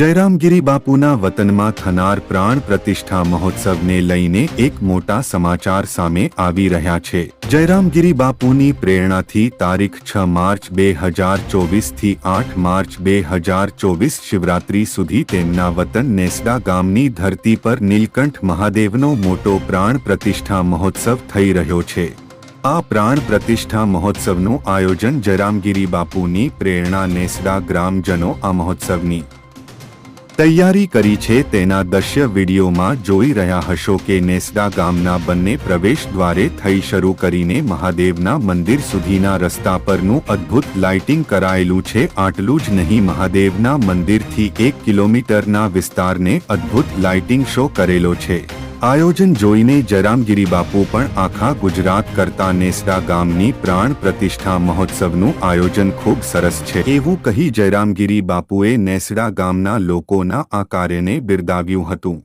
જયરામગીરી બાપુના વતનમાં થનાર પ્રાણ પ્રતિષ્ઠા મહોત્સવને લઈને એક મોટા સમાચાર સામે આવી રહ્યા છે. જયરામગીરી બાપુની પ્રેરણાથી તારીખ છ માર્ચ બે હજાર ચોવીસથી આઠ માર્ચ બે હજાર ચોવીસ શિવરાત્રી સુધી તેમના વતન નેસડા ગામની ધરતી પર નીલકંઠ મહાદેવનો મોટો પ્રાણ પ્રતિષ્ઠા મહોત્સવ થઈ રહ્યો છે. આ પ્રાણ પ્રતિષ્ઠા મહોત્સવનું આયોજન જયરામગીરી બાપુની પ્રેરણા નેસડા ગ્રામજનો આ મહોત્સવની તૈયારી કરી છે તેના દશ્ય વિડીયોમાં જોઈ રહ્યા હશો કે નેસડા ગામના બંને પ્રવેશ દ્વારે થઈ શરૂ કરીને મહાદેવના મંદિર સુધીના રસ્તા પરનું અદ્ભુત લાઇટિંગ કરાયેલું છે. આટલું જ નહીં, મહાદેવના મંદિરથી એક કિલોમીટરના વિસ્તારને અદ્ભુત લાઇટિંગ શો કરેલો છે. આયોજન જોઈને જયરામગીરી બાપુ પણ આખા ગુજરાત કરતા નેસડા ગામની પ્રાણ પ્રતિષ્ઠા મહોત્સવનું આયોજન ખૂબ સરસ છે. એવું કહી જયરામગીરી બાપુએ નેસડા ગામના લોકોના આ કાર્યને બિરદાવ્યું હતું.